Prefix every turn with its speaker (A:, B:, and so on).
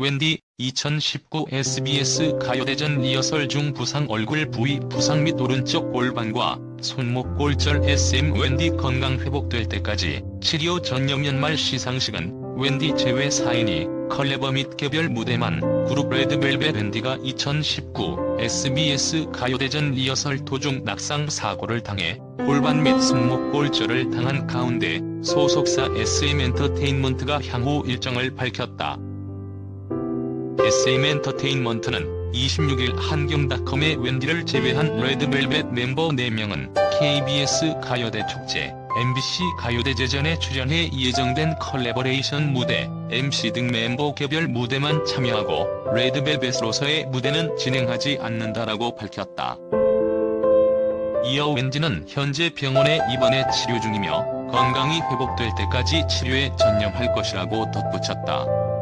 A: 웬디 2019 SBS 가요대전 리허설 중 부상 얼굴 부위 부상 및 오른쪽 골반과 손목 골절 SM 웬디 건강 회복될 때까지 치료 전념 연말 시상식은 웬디 제외 4인이 컬래버 및 개별 무대만 그룹 레드벨벳 웬디가 2019 SBS 가요대전 리허설 도중 낙상 사고를 당해 골반 및 손목 골절을 당한 가운데 소속사 SM 엔터테인먼트가 향후 일정을 밝혔다. SM 엔터테인먼트는 26일 한경닷컴의 웬디를 제외한 레드벨벳 멤버 4명은 KBS 가요대 축제, MBC 가요대 제전에 출연해 예정된 컬래버레이션 무대, MC 등 멤버 개별 무대만 참여하고 레드벨벳으로서의 무대는 진행하지 않는다라고 밝혔다. 이어 웬디는 현재 병원에 입원해 치료 중이며 건강이 회복될 때까지 치료에 전념할 것이라고 덧붙였다.